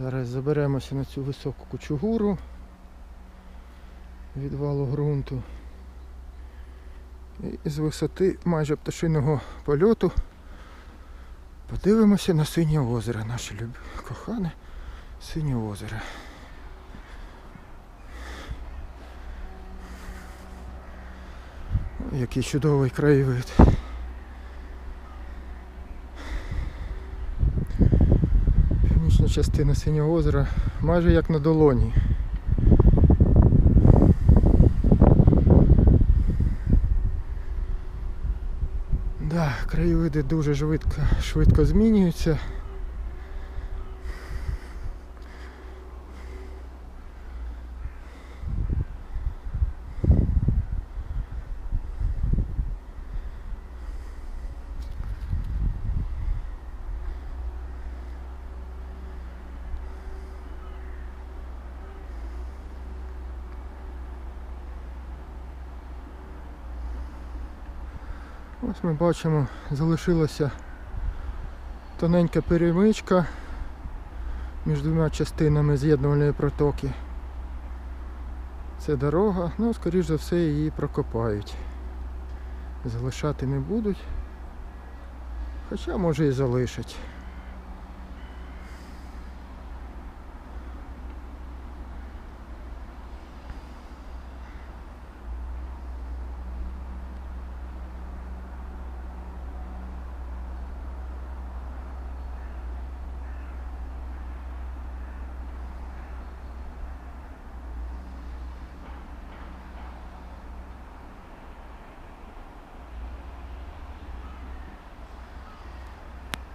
Зараз заберемося на цю високу кучугуру відвалу ґрунту. І з висоти майже пташиного польоту подивимося на синє озеро, наше люб... кохане синє озеро. Який чудовий краєвид. Північна частина синього озера майже як на долоні. Да, краєвиди дуже швидко, швидко змінюються. Ось ми бачимо, залишилася тоненька перемичка між двома частинами з'єднувальної протоки. Це дорога, ну, скоріш за все, її прокопають. Залишати не будуть. Хоча може і залишать.